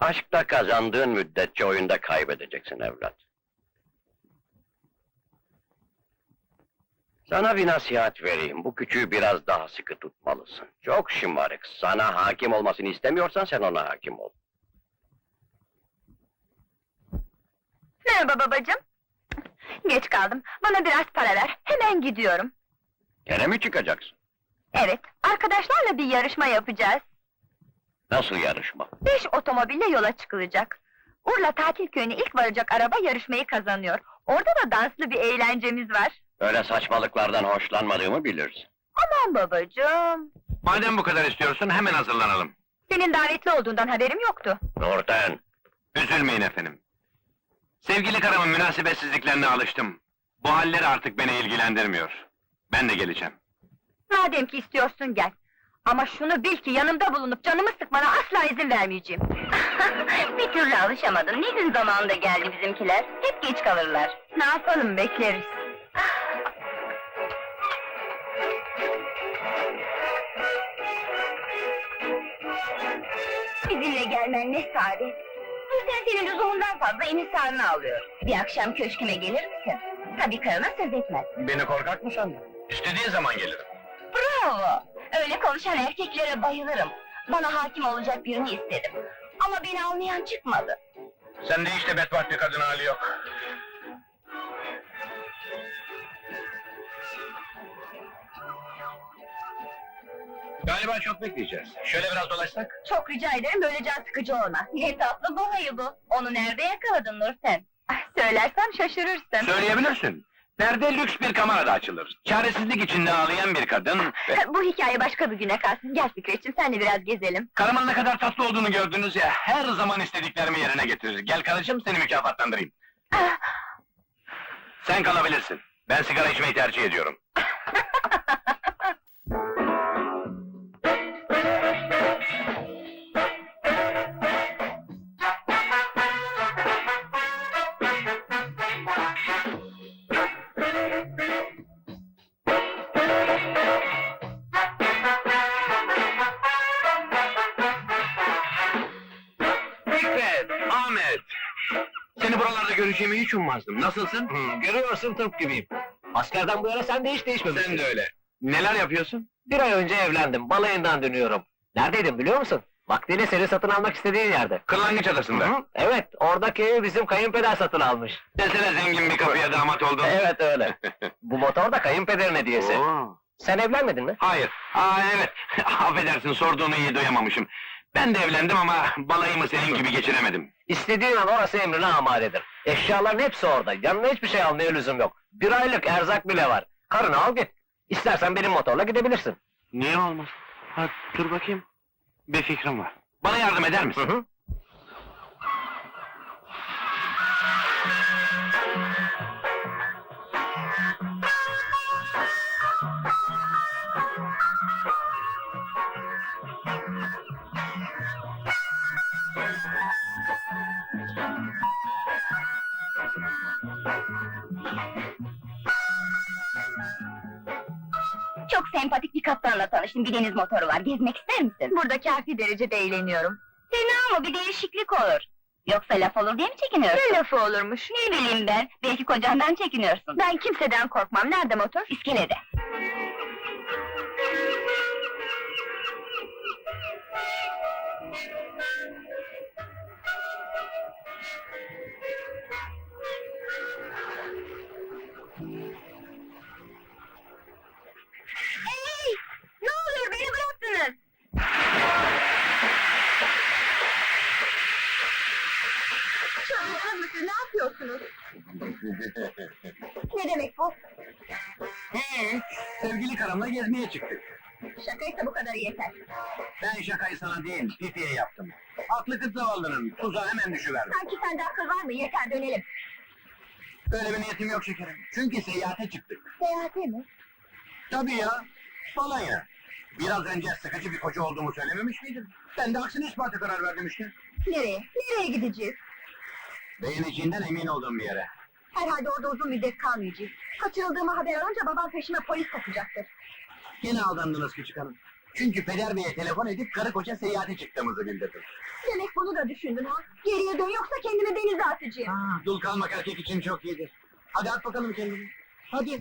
Aşkta kazandığın müddetçe oyunda kaybedeceksin evlat. Sana bir nasihat vereyim. Bu küçüğü biraz daha sıkı tutmalısın. Çok şımarık. Sana hakim olmasını istemiyorsan sen ona hakim ol. Merhaba babacığım. Geç kaldım. Bana biraz para ver. Hemen gidiyorum. Gene mi çıkacaksın? Evet, arkadaşlarla bir yarışma yapacağız. Nasıl yarışma? Beş otomobille yola çıkılacak. Urla tatil köyüne ilk varacak araba yarışmayı kazanıyor. Orada da danslı bir eğlencemiz var. Öyle saçmalıklardan hoşlanmadığımı bilirsin. Aman babacığım. Madem bu kadar istiyorsun hemen hazırlanalım. Senin davetli olduğundan haberim yoktu. Nurten, Üzülmeyin efendim. Sevgili karımın münasebetsizliklerine alıştım. Bu halleri artık beni ilgilendirmiyor. Ben de geleceğim. Madem ki istiyorsun gel. Ama şunu bil ki yanımda bulunup canımı sıkmana asla izin vermeyeceğim. bir türlü alışamadın. Ne gün zamanında geldi bizimkiler. Hep geç kalırlar. Ne yapalım bekleriz. Bizimle gelmen ne saadet. Hüseyin senin lüzumundan fazla inisarını alıyor. Bir akşam köşküme gelir misin? Tabii karına söz etmez. Beni korkak mı sandın? İstediğin zaman gelirim. Bravo! Öyle konuşan erkeklere bayılırım. Bana hakim olacak birini istedim. Ama beni anlayan çıkmadı. Sende işte bedbaht bir kadın hali yok. Galiba çok bekleyeceğiz. Şöyle biraz dolaşsak? Çok rica ederim böyle can sıkıcı olma. Ne tatlı balayı bu. Onu nerede yakaladın Nurten? Söylersem şaşırırsın. Söyleyebilirsin. Perde lüks bir kamerada açılır. Çaresizlik içinde ağlayan bir kadın ve Bu hikaye başka bir güne kalsın. Gel Fikretciğim senle biraz gezelim. karımın ne kadar tatlı olduğunu gördünüz ya, her zaman istediklerimi yerine getirir. Gel karıcığım seni mükafatlandırayım. Ah, Sen kalabilirsin. Ben sigara içmeyi tercih ediyorum. Göreceğimi hiç ummazdım. Nasılsın? Görüyorsun tıp gibiyim. Askerden bu yana sen de hiç değişmemişsin. Sen de öyle. Neler yapıyorsun? Bir ay önce evlendim, balayından dönüyorum. Neredeydin biliyor musun? Vaktiyle seni satın almak istediğin yerde. Kırlangıç adasında. Hı, Evet, oradaki evi bizim kayınpeder satın almış. Desene zengin bir kapıya damat oldun. Evet öyle. Bu motor da kayınpederin hediyesi. Oo. Sen evlenmedin mi? Hayır. Aa evet. Affedersin sorduğunu iyi duyamamışım. Ben de evlendim ama balayımı senin gibi geçiremedim. İstediğin an orası emrine amadedir. Eşyaların hepsi orada. Yanına hiçbir şey almaya lüzum yok. Bir aylık erzak bile var. Karını al git. İstersen benim motorla gidebilirsin. Niye olmaz? Ha, dur bakayım. Bir fikrim var. Bana yardım eder Hı misin? hı. Çok sempatik bir kaptanla tanıştım. Bir deniz motoru var. Gezmek ister misin? Burada kafi derecede eğleniyorum. Fena mı? Bir değişiklik olur. Yoksa laf olur diye mi çekiniyorsun? Ne lafı olurmuş? Ne bileyim ben. Belki kocandan çekiniyorsun. Ben kimseden korkmam. Nerede motor? İskelede. Mısınız? Ne yapıyorsunuz? Ne demek bu? Hiç. Sevgili karımla gezmeye çıktık. Şakaysa bu kadar yeter. Ben şakayı sana değil, Fifi'ye yaptım. Aklı kıt zavallının, tuzağa hemen düşüverdim. Sanki sende akıl var mı? Yeter dönelim. Böyle bir niyetim yok şekerim. Çünkü seyahate çıktık. Seyahate mi? Tabii ya, balayına. Biraz önce sıkıcı bir koca olduğumu söylememiş miydim? Ben de aksine ispatı karar verdim işte. Nereye? Nereye gideceğiz? Beğeneceğinden emin olduğum bir yere. Herhalde orada uzun müddet kalmayacağız. Kaçırıldığımı haber alınca babam peşime polis takacaktır. Yine aldandınız küçük hanım. Çünkü Peder Bey'e telefon edip karı koca seyahate çıktığımızı bildirdim. Demek bunu da düşündün ha? Geriye dön yoksa kendimi denize atacağım. Ha, dul kalmak erkek için çok iyidir. Hadi at bakalım kendini. Hadi.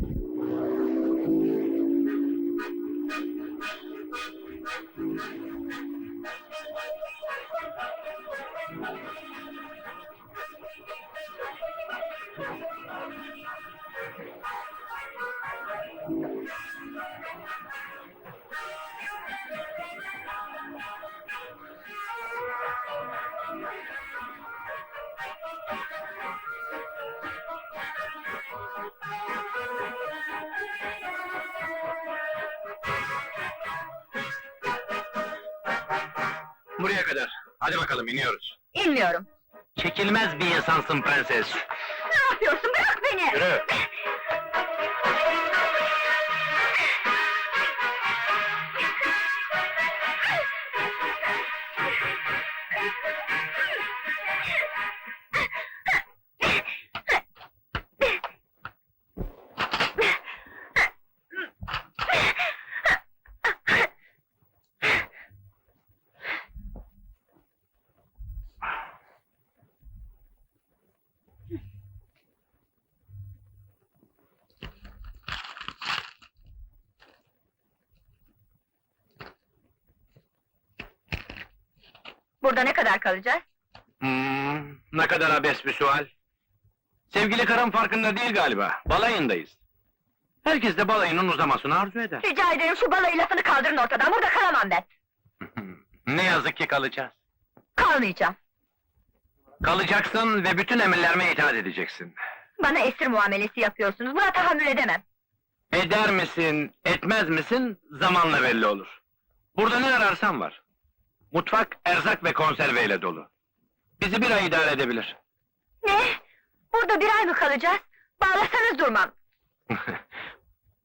Buraya kadar. Hadi bakalım iniyoruz. İnmiyorum. Çekilmez bir insansın prenses. Ne yapıyorsun? Bırak beni! Yürü. Burada ne kadar kalacağız? Hmm, ne kadar abes bir sual. Sevgili karım farkında değil galiba. Balayındayız. Herkes de balayının uzamasını arzu eder. Rica ederim şu balayı lafını kaldırın ortadan. Burada kalamam ben. ne yazık ki kalacağız. Kalmayacağım. Kalacaksın ve bütün emirlerime itaat edeceksin. Bana esir muamelesi yapıyorsunuz. Buna tahammül edemem. Eder misin, etmez misin zamanla belli olur. Burada ne ararsan var. Mutfak, erzak ve konserveyle dolu. Bizi bir ay idare edebilir. Ne? Burada bir ay mı kalacağız? Bağlasanız durmam.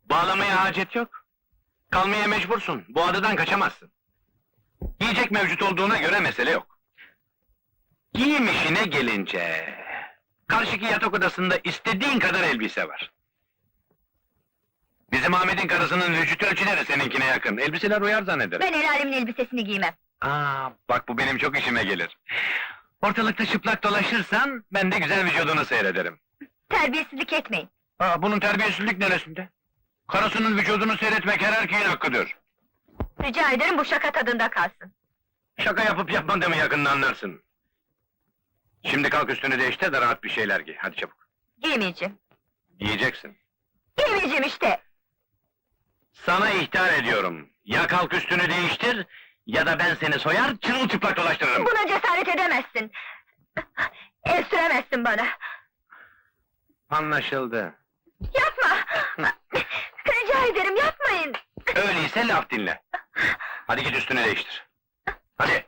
Bağlamaya hacet yok. Kalmaya mecbursun, bu adadan kaçamazsın. Yiyecek mevcut olduğuna göre mesele yok. Giyim işine gelince... Karşıki yatak odasında istediğin kadar elbise var. Bizim Ahmet'in karısının vücut ölçüleri seninkine yakın. Elbiseler uyar zannederim. Ben el alemin elbisesini giymem. Aa, bak bu benim çok işime gelir. Ortalıkta çıplak dolaşırsan, ben de güzel vücudunu seyrederim. Terbiyesizlik etmeyin. Aa, bunun terbiyesizlik neresinde? Karısının vücudunu seyretmek her erkeğin hakkıdır. Rica ederim bu şaka tadında kalsın. Şaka yapıp yapmadığımı yakında anlarsın. Şimdi kalk üstünü değiştir de rahat bir şeyler giy. Hadi çabuk. Giymeyeceğim. Giyeceksin. Giymeyeceğim işte. Sana ihtar ediyorum. Ya kalk üstünü değiştir, ya da ben seni soyar, çırılçıplak dolaştırırım. Buna cesaret edemezsin. El süremezsin bana. Anlaşıldı. Yapma! Rica ederim yapmayın! Öyleyse laf dinle. Hadi git üstünü değiştir. Hadi.